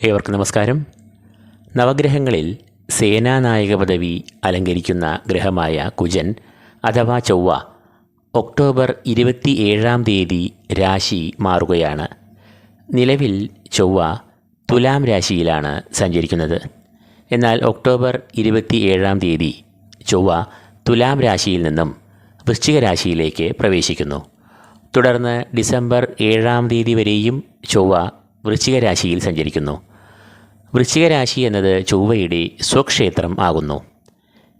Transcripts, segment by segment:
ഏവർക്കും നമസ്കാരം. നവഗ്രഹങ്ങളിൽ സേനാനായക പദവി അലങ്കരിക്കുന്ന ഗ്രഹമായ കുജൻ അഥവാ ചൊവ്വ ഒക്ടോബർ ഇരുപത്തി ഏഴാം തീയതി രാശി മാറുകയാണ്. നിലവിൽ ചൊവ്വ തുലാം രാശിയിലാണ് സഞ്ചരിക്കുന്നത്. എന്നാൽ ഒക്ടോബർ ഇരുപത്തി ഏഴാം തീയതി ചൊവ്വ തുലാം രാശിയിൽ നിന്നും വൃശ്ചിക രാശിയിലേക്ക് പ്രവേശിക്കുന്നു. തുടർന്ന് ഡിസംബർ ഏഴാം തീയതി വരെയും ചൊവ്വ വൃശ്ചിക രാശിയിൽ സഞ്ചരിക്കുന്നു. വൃശ്ചികരാശി എന്നത് ചൊവ്വയുടെ സ്വക്ഷേത്രം ആകുന്നു.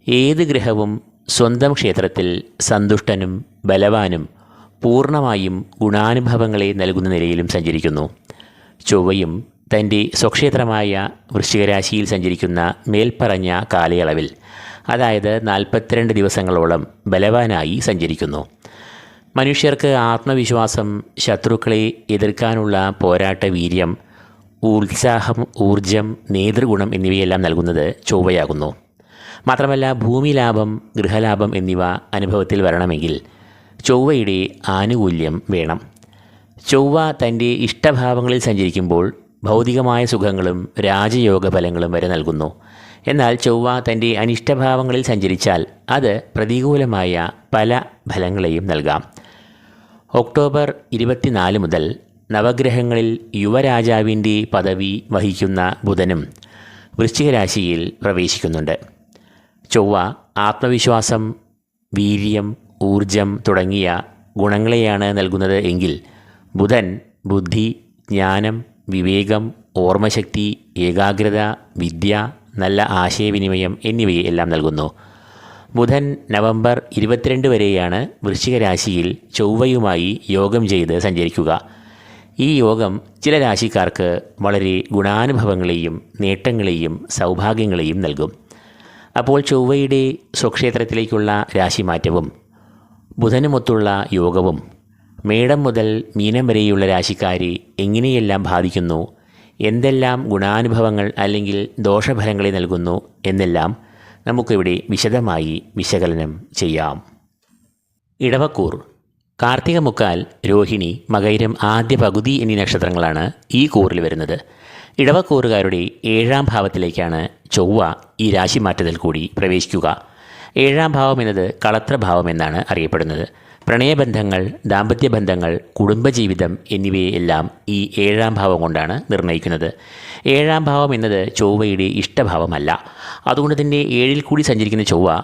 ഏത് ഗ്രഹവും സ്വന്തം ക്ഷേത്രത്തിൽ സന്തുഷ്ടനും ബലവാനും പൂർണമായും ഗുണാനുഭവങ്ങളെ നൽകുന്ന നിലയിലും സഞ്ചരിക്കുന്നു. ചൊവ്വയും തന്റെ സ്വക്ഷേത്രമായ വൃശ്ചികരാശിയിൽ സഞ്ചരിക്കുന്ന മേൽപ്പറഞ്ഞ കാലയളവിൽ അതായത് നാൽപ്പത്തിരണ്ട് ദിവസങ്ങളോളം ബലവാനായി സഞ്ചരിക്കുന്നു. മനുഷ്യർക്ക് ആത്മവിശ്വാസം ശത്രുക്കളെ എതിർക്കാനുള്ള പോരാട്ട വീര്യം ഉത്സാഹം ഊർജം നേതൃഗുണം എന്നിവയെല്ലാം നൽകുന്നത് ചൊവ്വയാകുന്നു. മാത്രമല്ല ഭൂമി ലാഭം ഗൃഹലാഭം എന്നിവ അനുഭവത്തിൽ വരണമെങ്കിൽ ചൊവ്വയുടെ ആനുകൂല്യം വേണം. ചൊവ്വ തന്റെ ഇഷ്ടഭാവങ്ങളിൽ സഞ്ചരിക്കുമ്പോൾ ഭൗതികമായ സുഖങ്ങളും രാജയോഗ ഫലങ്ങളും വരെ നൽകുന്നു. എന്നാൽ ചൊവ്വ തന്റെ അനിഷ്ടഭാവങ്ങളിൽ സഞ്ചരിച്ചാൽ അത് പ്രതികൂലമായ പല ഫലങ്ങളെയും നൽകാം. ഒക്ടോബർ ഇരുപത്തിനാല് മുതൽ നവഗ്രഹങ്ങളിൽ യുവരാജാവിന്റെ പദവി വഹിക്കുന്ന ബുധനും വൃശ്ചികരാശിയിൽ പ്രവേശിക്കുന്നുണ്ട്. ചൊവ്വ ആത്മവിശ്വാസം വീര്യം ഊർജം തുടങ്ങിയ ഗുണങ്ങളെയാണ് നൽകുന്നത് എങ്കിൽ ബുധൻ ബുദ്ധി ജ്ഞാനം വിവേകം ഓർമ്മശക്തി ഏകാഗ്രത വിദ്യ നല്ല ആശയവിനിമയം എന്നിവയെല്ലാം നൽകുന്നു. ബുധൻ നവംബർ ഇരുപത്തിരണ്ട് വരെയാണ് വൃശ്ചിക രാശിയിൽ ചൊവ്വയുമായി യോഗം ചെയ്ത് സഞ്ചരിക്കുക. ഈ യോഗം ചില രാശിക്കാർക്ക് വളരെ ഗുണാനുഭവങ്ങളെയും നേട്ടങ്ങളെയും സൗഭാഗ്യങ്ങളെയും നൽകും. അപ്പോൾ ചൊവ്വയുടെ സ്വക്ഷേത്രത്തിലേക്കുള്ള രാശിമാറ്റവും ബുധനുമൊത്തുള്ള യോഗവും മേടം മുതൽ മീനം വരെയുള്ള രാശിക്കാരെ എങ്ങനെയെല്ലാം ബാധിക്കുന്നു എന്തെല്ലാം ഗുണാനുഭവങ്ങൾ അല്ലെങ്കിൽ ദോഷഫലങ്ങളെ നൽകുന്നു എന്നെല്ലാം നമുക്കിവിടെ വിശദമായി വിശകലനം ചെയ്യാം. ഇടവക്കൂർ കാർത്തിക മുക്കാൽ രോഹിണി മകൈരം ആദ്യ പകുതി എന്നീ നക്ഷത്രങ്ങളാണ് ഈ കൂറിൽ വരുന്നത്. ഇടവക്കൂറുകാരുടെ ഏഴാം ഭാവത്തിലേക്കാണ് ചൊവ്വ ഈ രാശിമാറ്റത്തിൽ കൂടി പ്രവേശിക്കുക. ഏഴാം ഭാവം എന്നത് കളത്രഭാവം എന്നാണ് അറിയപ്പെടുന്നത്. പ്രണയബന്ധങ്ങൾ ദാമ്പത്യബന്ധങ്ങൾ കുടുംബജീവിതം എന്നിവയെല്ലാം ഈ ഏഴാം ഭാവം കൊണ്ടാണ് നിർണയിക്കുന്നത് ഏഴാം ഭാവം എന്നത് ചൊവ്വയുടെ ഇഷ്ടഭാവമല്ല. അതുകൊണ്ട് തന്നെ ഏഴിൽ കൂടി സഞ്ചരിക്കുന്ന ചൊവ്വ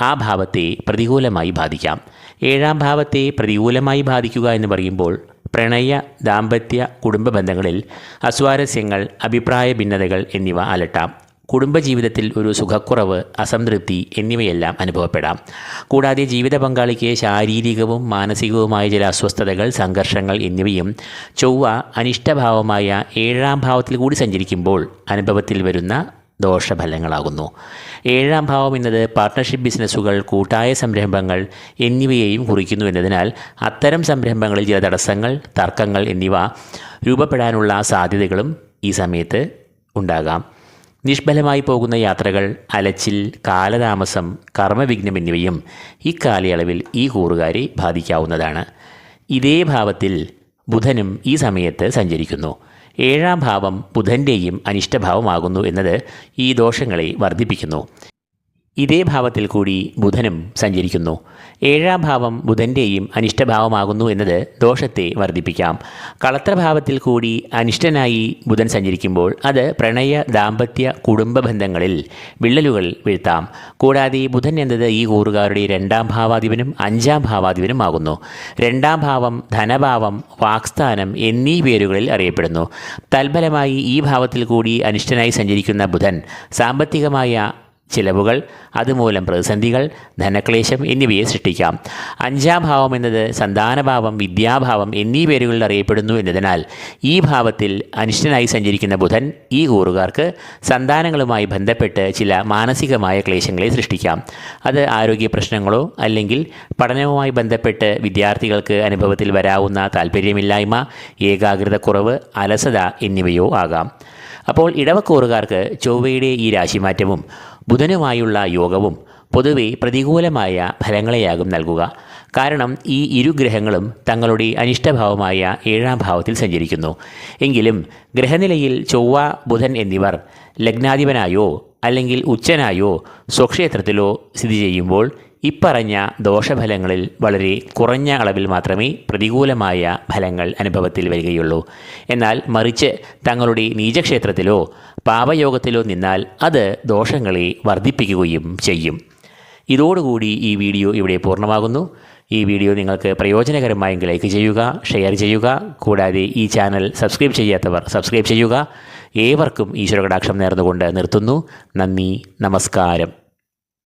ആ ഭാവത്തെ പ്രതികൂലമായി ബാധിക്കാം. ഏഴാം ഭാവത്തെ പ്രതികൂലമായി ബാധിക്കുക എന്ന് പറയുമ്പോൾ പ്രണയ ദാമ്പത്യ കുടുംബ ബന്ധങ്ങളിൽ അസ്വാരസ്യങ്ങൾ അഭിപ്രായ ഭിന്നതകൾ എന്നിവ അലട്ടാം. കുടുംബജീവിതത്തിൽ ഒരു സുഖക്കുറവ് അസംതൃപ്തി എന്നിവയെല്ലാം അനുഭവപ്പെടാം. കൂടാതെ ജീവിത പങ്കാളിക്ക് ശാരീരികവും മാനസികവുമായ ചില അസ്വസ്ഥതകൾ സംഘർഷങ്ങൾ എന്നിവയും ചൊവ്വ അനിഷ്ടഭാവമായ ഏഴാം ഭാവത്തിൽ കൂടി സഞ്ചരിക്കുമ്പോൾ അനുഭവത്തിൽ വരുന്ന ദോഷഫലങ്ങളാകുന്നു. ഏഴാം ഭാവം എന്നത് പാർട്ട്ണർഷിപ്പ് ബിസിനസ്സുകൾ കൂട്ടായ സംരംഭങ്ങൾ എന്നിവയെയും കുറിക്കുന്നു എന്നതിനാൽ അത്തരം സംരംഭങ്ങളിൽ ചില തടസ്സങ്ങൾ തർക്കങ്ങൾ എന്നിവ രൂപപ്പെടാനുള്ള സാധ്യതകളും ഈ സമയത്ത് ഉണ്ടാകാം. നിഷ്ഫലമായി പോകുന്ന യാത്രകൾ അലച്ചിൽ കാലതാമസം കർമ്മവിഘ്നം എന്നിവയും ഇക്കാലയളവിൽ കാലയളവിൽ ഈ കൂറുകാരെ ബാധിക്കാവുന്നതാണ്. ഇതേ ഭാവത്തിൽ ബുധനും ഈ സമയത്ത് സഞ്ചരിക്കുന്നു. ഏഴാം ഭാവം ബുധന്റെയും അനിഷ്ടഭാവമാകുന്നു എന്നത് ഈ ദോഷങ്ങളെ വർദ്ധിപ്പിക്കുന്നു. ഇതേ ഭാവത്തിൽ കൂടി ബുധനും സഞ്ചരിക്കുന്നു. ഏഴാം ഭാവം ബുധന്റെയും അനിഷ്ടഭാവമാകുന്നു എന്നത് ദോഷത്തെ വർദ്ധിപ്പിക്കാം. കളത്രഭാവത്തിൽ കൂടി അനിഷ്ടനായി ബുധൻ സഞ്ചരിക്കുമ്പോൾ അത് പ്രണയ ദാമ്പത്യ കുടുംബ ബന്ധങ്ങളിൽ വിള്ളലുകൾ വീഴ്ത്താം. കൂടാതെ ബുധൻ എന്നത് ഈ കൂറുകാരുടെ രണ്ടാം ഭാവാധിപനും അഞ്ചാം ഭാവാധിപനും ആകുന്നു. രണ്ടാം ഭാവം ധനഭാവം വാക്സ്ഥാനം എന്നീ പേരുകളിൽ അറിയപ്പെടുന്നു. തൽഫലമായി ഈ ഭാവത്തിൽ കൂടി അനിഷ്ടനായി സഞ്ചരിക്കുന്ന ബുധൻ സാമ്പത്തികമായ ചിലവുകൾ അതുമൂലം പ്രതിസന്ധികൾ ധനക്ലേശം എന്നിവയെ സൃഷ്ടിക്കാം. അഞ്ചാം ഭാവം എന്നത് സന്താനഭാവം വിദ്യാഭാവം എന്നീ പേരുകളിൽ അറിയപ്പെടുന്നു എന്നതിനാൽ ഈ ഭാവത്തിൽ അനിഷ്ടനായി സഞ്ചരിക്കുന്ന ബുധൻ ഈ കൂറുകാർക്ക് സന്താനങ്ങളുമായി ബന്ധപ്പെട്ട് ചില മാനസികമായ ക്ലേശങ്ങളെ സൃഷ്ടിക്കാം. അത് ആരോഗ്യ പ്രശ്നങ്ങളോ അല്ലെങ്കിൽ പഠനവുമായി ബന്ധപ്പെട്ട് വിദ്യാർത്ഥികൾക്ക് അനുഭവത്തിൽ വരാവുന്ന താല്പര്യമില്ലായ്മ ഏകാഗ്രതക്കുറവ് അലസത എന്നിവയോ ആകാം. അപ്പോൾ ഇടവക്കൂറുകാർക്ക് ചൊവ്വയുടെ ഈ രാശിമാറ്റവും ബുധനുമായുള്ള യോഗവും പൊതുവെ പ്രതികൂലമായ ഫലങ്ങളെയാകും നൽകുക. കാരണം ഈ ഇരു ഗ്രഹങ്ങളും തങ്ങളുടെ അനിഷ്ടഭാവമായ ഏഴാം ഭാവത്തിൽ സഞ്ചരിക്കുന്നു. എങ്കിലും ഗ്രഹനിലയിൽ ചൊവ്വ ബുധൻ എന്നിവർ ലഗ്നാധിപനായോ അല്ലെങ്കിൽ ഉച്ചനായോ സ്വക്ഷേത്രത്തിലോ സ്ഥിതി ചെയ്യുമ്പോൾ ഇപ്പറഞ്ഞ ദോഷഫലങ്ങളിൽ വളരെ കുറഞ്ഞ അളവിൽ മാത്രമേ പ്രതികൂലമായ ഫലങ്ങൾ അനുഭവത്തിൽ വരികയുള്ളൂ. എന്നാൽ മറിച്ച് തങ്ങളുടെ നീചക്ഷേത്രത്തിലോ പാപയോഗത്തിലോ നിന്നാൽ അത് ദോഷങ്ങളെ വർദ്ധിപ്പിക്കുകയും ചെയ്യും. ഇതോടുകൂടി ഈ വീഡിയോ ഇവിടെ പൂർണമാകുന്നു. ഈ വീഡിയോ നിങ്ങൾക്ക് പ്രയോജനകരമായെങ്കിൽ ലൈക്ക് ചെയ്യുക ഷെയർ ചെയ്യുക കൂടാതെ ഈ ചാനൽ സബ്സ്ക്രൈബ് ചെയ്യാത്തവർ സബ്സ്ക്രൈബ് ചെയ്യുക. ഏവർക്കും ഈശ്വരകടാക്ഷം നേർന്നുകൊണ്ട് നിർത്തുന്നു. നന്ദി നമസ്കാരം.